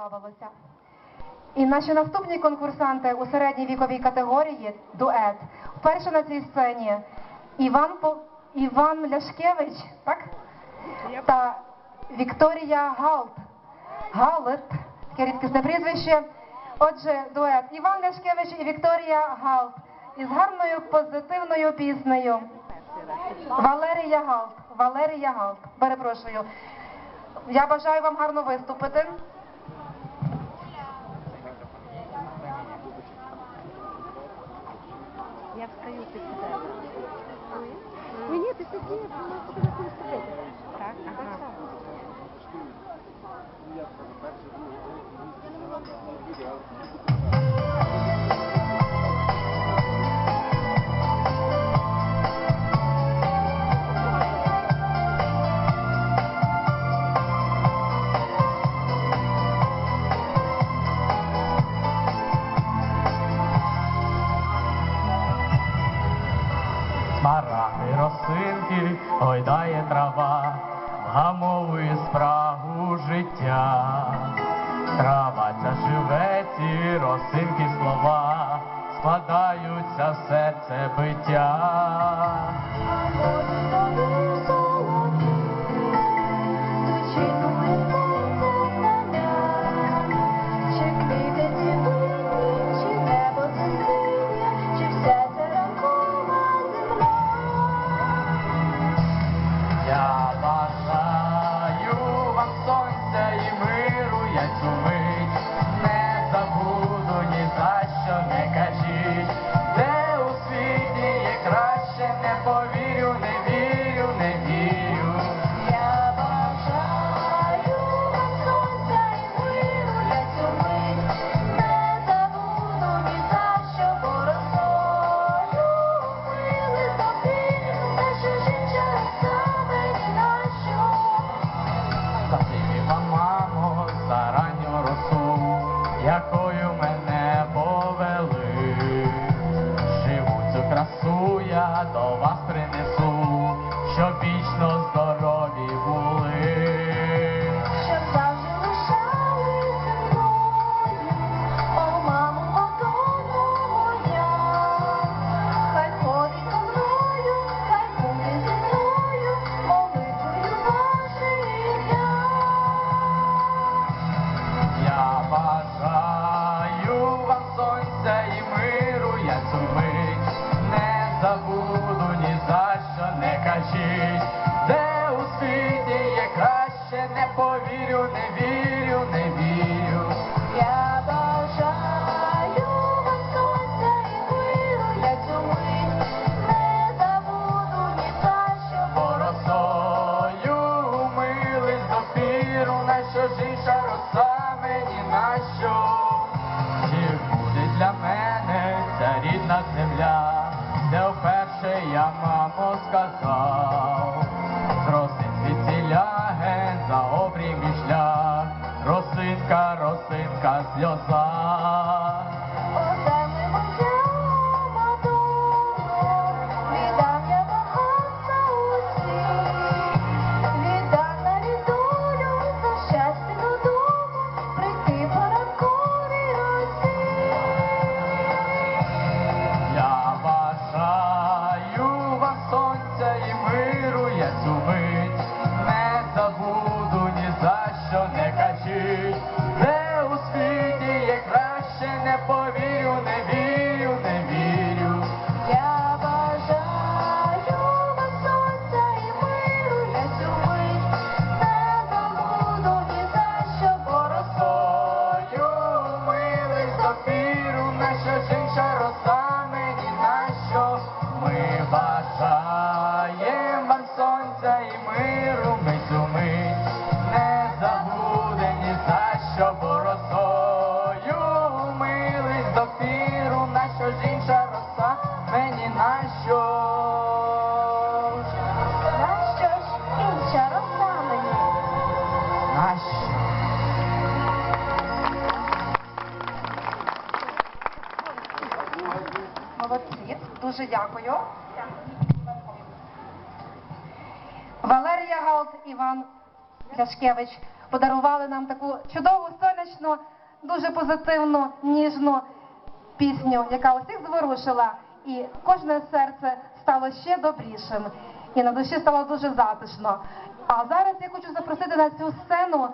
сподобалося. І наші наступні конкурсанти у середній віковій категорії дует. Вперше на цій сцені Іван По- Іван Ляшкевич, так? Та Вікторія Галт. Галет, таке рідкісне прізвище. Отже, дует Іван Ляшкевич і Вікторія Галт із гарною позитивною піснею. Валерія Галт. Валерія Галт. Перепрошую. Я бажаю вам гарно виступити. Я встаю під тебе. Ні, ні, ти сиди, я думаю, що ти будеш сидіти. Так, ага. Смарагди росинки, гойдає трава, гамовує спрагу життя. Трава ця живе, ці росинки слова, складаються в серце биття. До вас принесу, щоб вічно здорові не повірю, не вірю, не вірю. Я 敢死要杀 миру, ми цю мить не забуде ні за що, бо росою мились до піру, на що ж інша роса мені на що. на що ж інша роса мені. На що? Молодці, дуже дякую. Валерія Галт, Іван Ляшкевич подарували нам таку чудову сонячну дуже позитивну, ніжну пісню, яка усіх зворушила, і кожне серце стало ще добрішим, і на душі стало дуже затишно. А зараз я хочу запросити на цю сцену